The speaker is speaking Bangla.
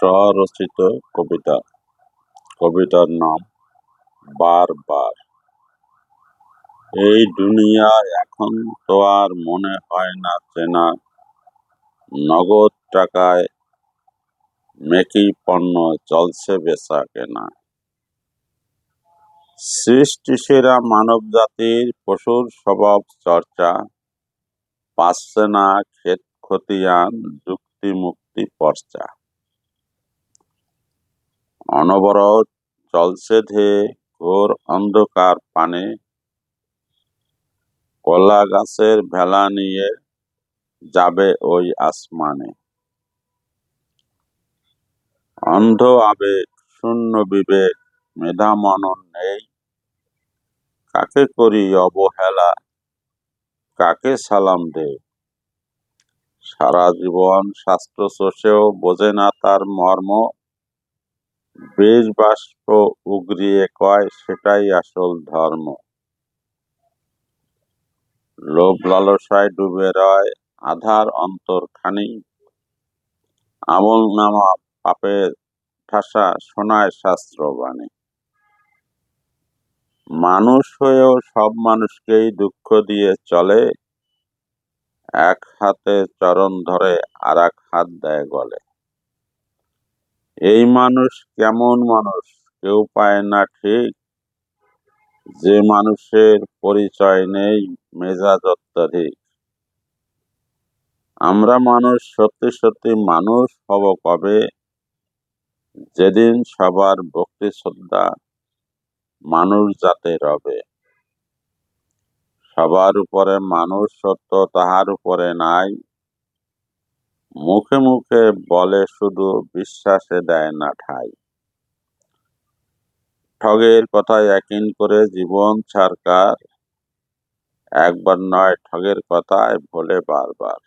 স্বরচিত কবিতা। কবিতার নাম বারবার। এই দুনিয়া এখন তো আর মনে হয় না চেনা নগদ টাকায় মেকি পণ্য চলছে বেচা কেনা। সৃষ্টি সেরা মানব জাতির পশুর স্বভাব চর্চা, পাচ্ছে না ক্ষেত খতিয়ান, যুক্তি মুক্তি পর্চা। অনবরত চলছে ধে ঘোর অন্ধকার পানে। কলা গাছের ভেলা নিয়ে যাবে ওই আসমানে। অন্ধ আবেগ, শূন্য বিবেক, মেধা মনন নেই। কাকে করি অবহেলা? কাকে সালাম দে? সারা জীবন শাস্ত্র চষেও বোঝে না তার মর্ম। বীজ বাষ্প উগরিয়ে কয়, সেটাই আসল ধর্ম। লোভ লালসায় ডুবে রয় আধার অন্তরখানি। আমল নামা পাপের ঠাসা শোনায় শাস্ত্রবাণী। মানুষ হয়েও সব মানুষকেই দুঃখ দিয়ে চলে, এক হাতে চরণ ধরে আর এক হাত দেয় গলে। এই মানুষ কেমন মানুষ? কেউ পায় না ঠিক। যে মানুষের পরিচয় নেই, মেজাজ অত্যাধিক। আমরা মানুষ, সত্যি সত্যি মানুষ হব কবে? যেদিন সবার ভক্তি শ্রদ্ধা মানুষ যাতে রবে। সবার উপরে মানুষ সত্য তাহার উপরে নাই। মুখে মুখে বলে শুধু বিশ্বাসে দেয় না ঠাই। ঠগের কথা একিন করে জীবন ছাড়কার একবার নয়, ঠগের কথায় ভোলে বারবার।